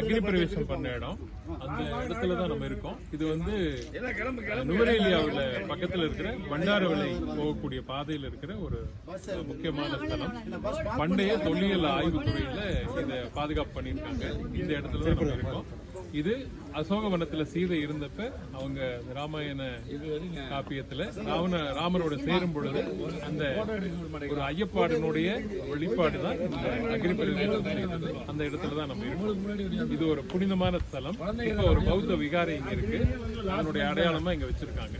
அக்னி பிரவேசம் பண்ண இடம். அந்த இடத்துல தான் நம்ம இருக்கோம். இது வந்து நுவரேலியாவில் பக்கத்தில் இருக்கிற பண்டாரவளை போகக்கூடிய பாதையில் இருக்கிற ஒரு முக்கியமான ஸ்தலம். பண்டைய தொல்லியல் ஆய்வுத்துறையில் இதை பாதுகாப்பு பண்ணியிருக்காங்க. இந்த இடத்துல தான் நம்ம இருக்கோம். இது அசோகவனத்துல சீதை இருந்தப்ப அவங்க ராமாயண காப்பியத்துல ராவண ராமரோட சேரும் பொழுது அந்த ஒரு ஐயப்பாடனுடைய வெளிப்பாடு தான் இந்த அக்னி அந்த இடத்துல தான் நம்ம இருக்கோம். இது ஒரு புனிதமான ஸ்தலம். இப்போ ஒரு பௌத்த விகாரை இங்க இருக்கு. அதனுடைய அடையாளமா இங்க வச்சிருக்காங்க.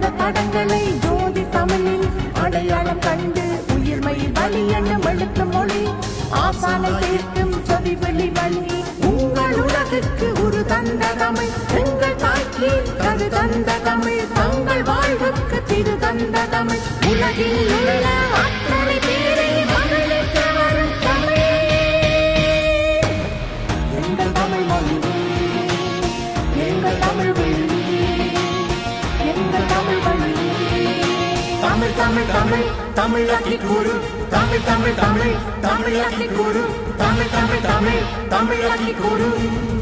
நடந்த தடங்களை ஜோதி தமிழில் அடையாளம் கண்டு உயிர்மை வழி என்னும் எழுத்து மொழி ஆசானை தீர்க்கும் சொதி வெளி வழி உங்கள் உலகுக்கு ஒரு தந்த தமிழ் எங்கள் தாய்க்கு கரு தந்த தமிழ். தங்கள் வாழ்வுக்கு திரு தந்த தமிழ். உலகில் உள்ள தமிழ் தமிழ் தமிழ் தமிழாக்கி கூறு. தமிழ் தமிழ் தமிழ் தமிழாக்கி கூறு. தமிழ் தமிழ் தமிழ் தமிழாக்கி கூறு.